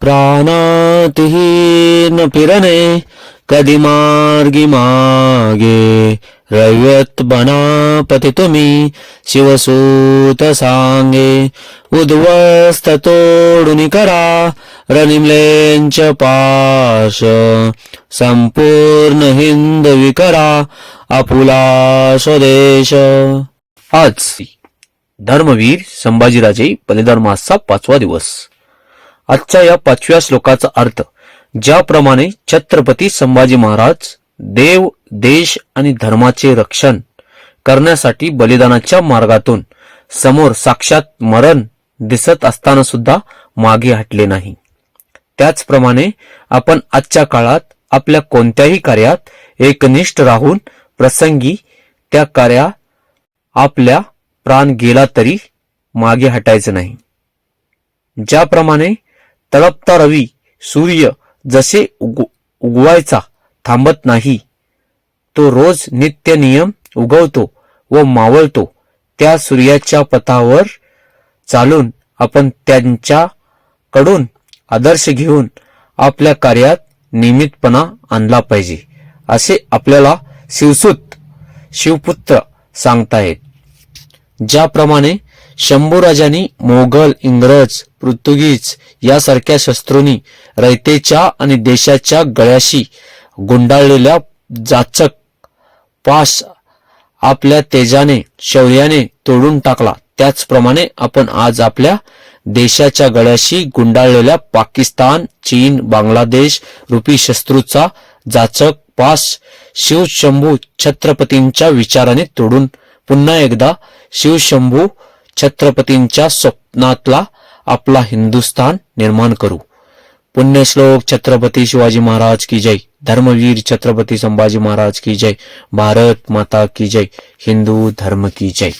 प्राणातिहीन फिरणे कधी मार्गी मागे रव्यत बनापती तुम्ही शिवसूत सांगे उद्वस्त तोडून करा रनिमलेंच पाश संपूर्ण हिंद विकरा आपुला स्वदेश आज धर्मवीर संभाजीराजे बलिदान मासचा पाचवा दिवस। आजच्या या पाचव्या श्लोकाचा अर्थ ज्याप्रमाणे छत्रपती संभाजी महाराज देव देश आणि धर्माचे रक्षण करण्यासाठी बलिदानाच्या मार्गातून समोर साक्षात मरण दिसत असताना सुद्धा मागे हटले नाही. त्याचप्रमाणे आपण आजच्या काळात आपल्या कोणत्याही कार्यात एकनिष्ठ राहून प्रसंगी त्या कार्या आपल्या प्राण गेला तरी मागे हटायचं नाही. ज्याप्रमाणे तळपता रवी सूर्य जसे उग उगवायचा थांबत नाही. तो रोज नित्य नियम उगवतो व मावळतो. त्या सूर्याच्या पथावर चालून आपण त्यांच्याकडून आदर्श घेऊन आपल्या कार्यात नियमितपणा आणला पाहिजे असे आपल्याला शिवसूत शिवपुत्र सांगतायत ज्याप्रमाणे शंभूराजांनी मोगल इंग्रज पोर्तुगीज यासारख्या शस्त्रोनी रयतेच्या आणि देशाच्या गळ्याशी गुंडाळलेल्या जाचक पास आपल्या तेजाने शौर्याने तोडून टाकला. त्याचप्रमाणे आपण आज आपल्या देशाच्या गळ्याशी गुंडाळलेल्या पाकिस्तान चीन बांगलादेश रुपी शत्रूचा जाचक पास शिवशंभू छत्रपतींच्या विचाराने तोडून पुन्हा एकदा शिवशंभू छत्रपतींच्या स्वप्नातला आपला हिंदुस्थान निर्माण करू. पुण्यश्लोक छत्रपती शिवाजी महाराज की जय. धर्मवीर छत्रपती संभाजी महाराज की जय. भारत माता की जय. हिंदू धर्म की जय.